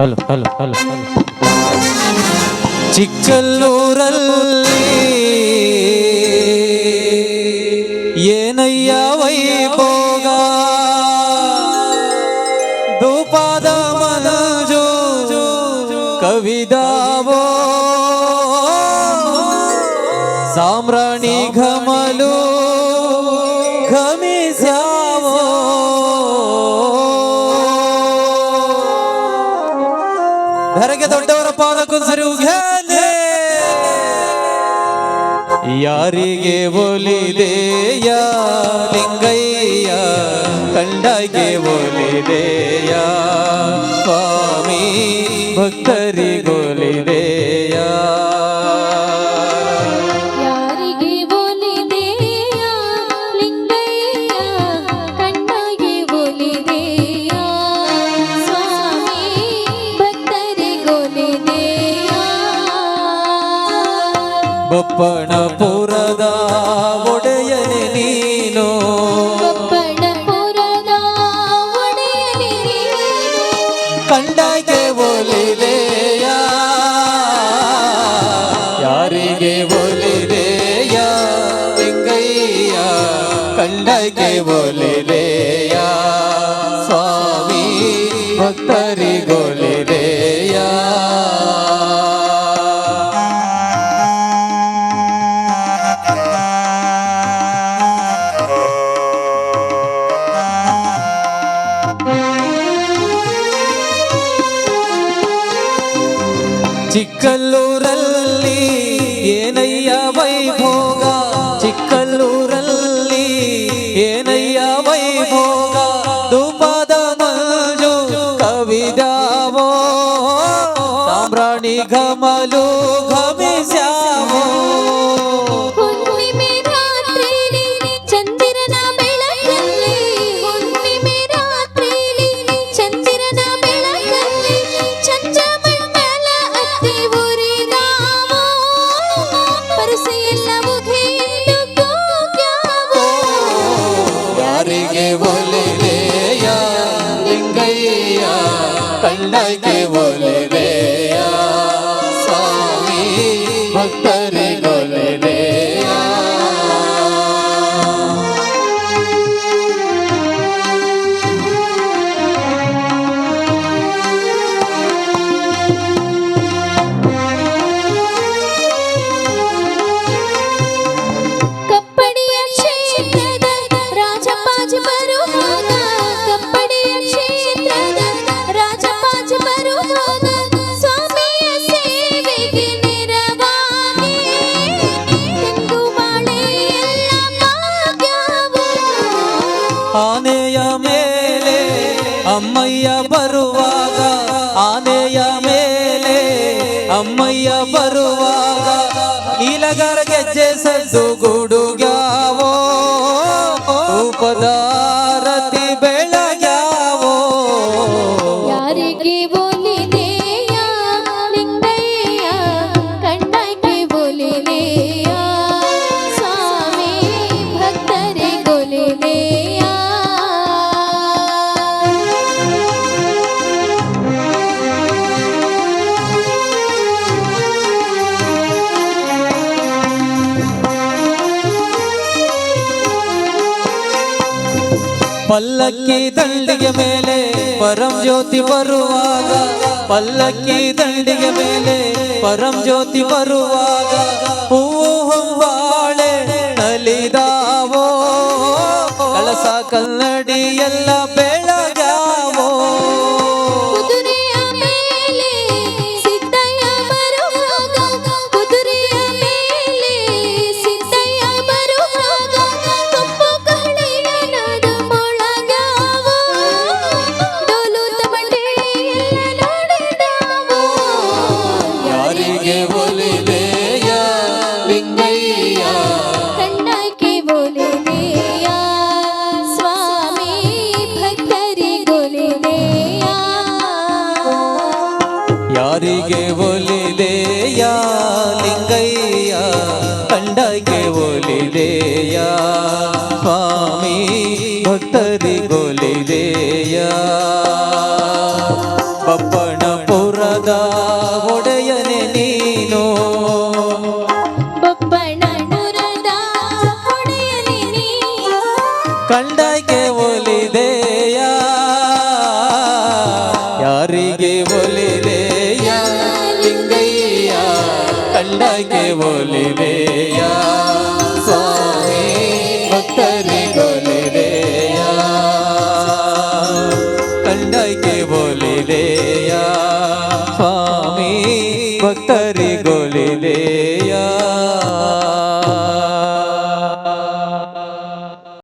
Hello hello hello hello ಚಿಕ್ಕಲ್ಲೂರಲ್ಲಿ ಏನಯ್ಯ ವೈಭೋಗ ಧೂಪದ ಮನಜು ಕವಿದಾವೋ ಸಾಮ್ರಾಣಿ ಘಮಲು ಘಮಿಸ್ಯಾವೋ ಧರೆಗೆ ದೊಡ್ಡವರ ಪಾದ ಕುಂಸರಿ ಯಾರಿಗೆ ಒಲಿದೆಯ ಲಿಂಗಯ್ಯ ಕಂಡಗೆ ಒಲಿದೆಯ? ಸ್ವಾಮಿ ಭಕ್ತರಿಗೊಲಿದೆಯ ಬಪ್ಪಣಪುರದ ಒಡೆಯನೆ ನೀನು ಬಪ್ಪಣಪುರದ ಒಡೆಯನೇ ನೀನು. ಕಂಡಗೆ ಒಲಿದೆಯ ಯಾರಿಗೆ ಒಲಿದೆಯ ಲಿಂಗಯ್ಯ ಕಂಡಗೆ ಒಲಿದೆಯ ಸ್ವಾಮಿ ಭಕ್ತರಿಗೊಲಿದೆಯ ಚಿಕ್ಕಲ್ಲೂರಲ್ಲಿ ಏನಯ್ಯ ವೈಭೋಗ ಚಿಕ್ಕಲ್ಲೂರಲ್ಲಿ ಏನಯ್ಯ ವೈಭೋಗ ಧೂಪದ ಮಂಜು ಕವಿದಾವೋ ಸಾಮ್ರಾಣಿ ಘಮಲು ಆನೆಯ ಮೇಲೆ ಅಮ್ಮಯ್ಯ ಬರುವಾಗ ಆನೆಯ ಮೇಲೆ ಅಮ್ಮಯ್ಯ ಬರುವಾಗ ನೀಲಗರ ಗೆಜ್ಜೆ ಸದ್ದು ಪಲ್ಲಕ್ಕಿ ದಂಡಿಗೆ ಮೇಲೆ ಪರಂ ಜ್ಯೋತಿ ಬರುವಾಗ, ಪಲ್ಲಕ್ಕಿ ದಂಡಿಗೆ ಮೇಲೆ ಪರಂ ಜ್ಯೋತಿ ಬರುವಾಗ, ಹೂವು ಹೊಂಬಾಳೆ ನಲಿದಾವೋ? ಕಳಸ ಕನ್ನಡಿ ಎಲ್ಲ ಯಾರಿಗೆ ಒಲಿದೆಯ ಲಿಂಗಯ್ಯ? ಕಂಡಗೆ ಒಲಿದೆಯ ಸ್ವಾಮಿ ಭಕ್ತರಿಗೊಲಿದೆಯ ಬಪ್ಪಣ ಪೋ ಒಡೆಯನೆ ನೀನು? ಬೊಪ್ಪಣಪುರದ கண்டாய்க்கு ஒளிவேயா? சுவாமி பக்தரி கொலிவேயா கண்டாய்க்கு ஒளிவேயா? சுவாமி பக்தரி கொலிவேயா